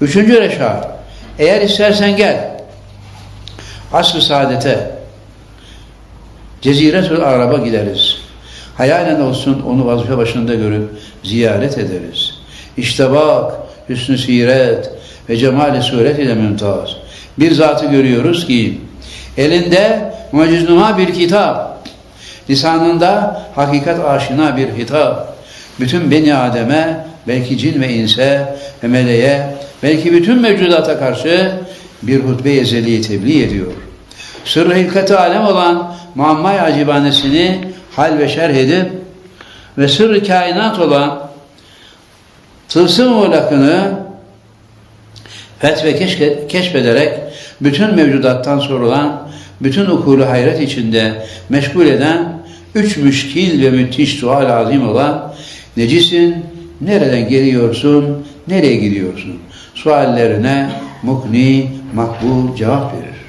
Üçüncü reşa. Eğer istersen gel. Asr-ı saadete. Ceziretül Arab'a gideriz. Hayalen olsun onu vazife başında görüp ziyaret ederiz. İşte bak hüsnü siret ve cemali suret ile mümtaz. Bir zatı görüyoruz ki elinde muciznuma bir kitap, lisanında hakikat aşina bir hitap. Bütün beni Adem'e, belki cin ve inse ve meleğe, belki bütün mevcudata karşı bir hutbe-i ezeliyi tebliğ ediyor. Sırrı hilkati alem olan muamma-i acibanesini hal ve şerh edip ve sırrı kainat olan tılsım muğlakını fetve keşke, keşfederek bütün mevcudattan sorulan, bütün ukulu hayret içinde meşgul eden üç müşkil ve müthiş sual azim olan necisin, nereden geliyorsun, nereye gidiyorsun? Suallerine mukni, makbul cevap verir.